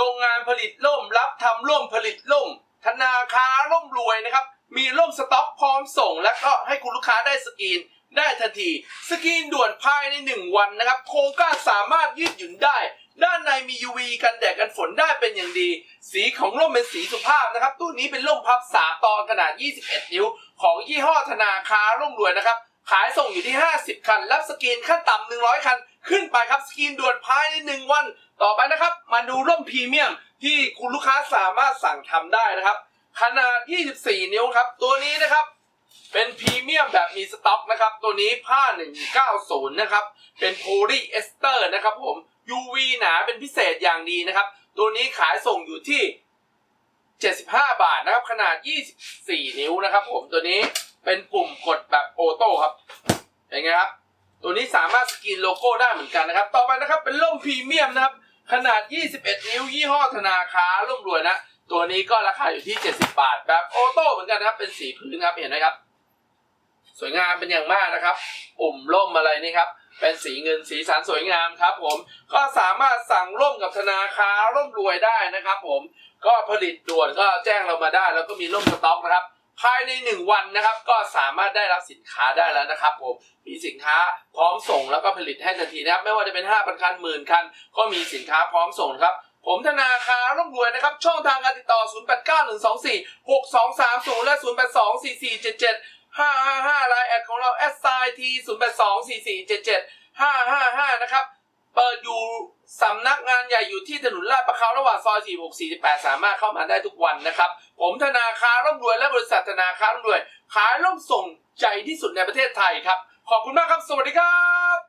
รงงานผลิตล่ม รับทำล่มผลิตล่ม ธนาคารล่มรวยนะครับ มีล่มสต็อกพร้อมส่ง และก็ให้คุณลูกค้าได้สกรีนได้ทันที สกรีนด่วนภายใน 1 วันนะครับ โครงก้านสามารถยืดหยุ่นได้ ด้านในมี UV กันแดดกันฝนได้เป็นอย่างดี สีของร่มเป็นสีสุภาพนะครับตัวนี้เป็นร่มพับสามตอนขนาด 21 นิ้ว ของยี่ห้อธนาคารร่มรวยนะครับ ขายส่งอยู่ที่ 50 คัน รับสกรีนขั้นต่ำ100 คัน ขึ้นไปครับสกรีนด่วนภายใน1วัน ต่อไปนะครับ มาดูร่มพรีเมียมที่คุณลูกค้าสามารถสั่งทำได้นะครับ ขนาด 24 นิ้วครับ ตัวนี้นะครับ เป็นพรีเมียมแบบมีสต็อกนะครับ ตัวนี้ผ้า 190 นะครับ เป็นโพลีเอสเตอร์นะครับผม UV หนาเป็นพิเศษอย่างดีนะครับ ตัวนี้ขายส่งอยู่ที่ 75 บาทนะครับ ขนาด 24 นิ้วนะครับ ผมตัวนี้เป็นปุ่มกดแบบโอโต้ครับเป็นไงครับ ตัวนี้สามารถสกรีนโลโก้ได้เหมือนกันนะครับ ต่อไปนะครับเป็นร่มพรีเมียมนะครับ ขนาด 21 นิ้วยี่ห้อธนาคารร่มรวยนะ ตัวนี้ก็ราคาอยู่ที่ 70 บาทแบบออโต้เหมือนกันนะครับ เป็นสีพื้นครับเห็นไหมครับ สวยงามเป็นอย่างมากนะครับปุ่มร่มอะไรนี่ครับ เป็นสีเงินสีสันสวยงามครับ ผม ก็สามารถสั่งร่มกับธนาคารร่มรวยได้นะครับ ผม ก็ผลิตด่วนก็แจ้งเรามาได้ แล้วก็มีร่มสต็อกนะครับ ภายใน 1 วันนะครับ ก็สามารถได้รับสินค้าได้แล้วนะครับผมมีสินค้าพร้อมส่งแล้วก็ผลิตให้ทันทีนะครับ ไม่ว่าจะเป็น5,000คันหมื่นคัน ก็มีสินค้าพร้อมส่งครับผมธนาคารร่ำรวยนะครับ ช่องทางการติดต่อ 0891246230 และ 0824477555 ไลน์แอดของเราแอดไซที0824477555 นะครับ เปิดอยู่สำนัก อยู่ที่ถนนลาดประเขาระหว่างซอย 46 48 สามารถเข้ามาได้ทุกวันนะครับ ผมธนาคารร่ำรวยและบริษัทธนาคารร่ำรวย ขายร่มส่งใจที่สุดในประเทศไทยครับ ขอบคุณมากครับ สวัสดีครับ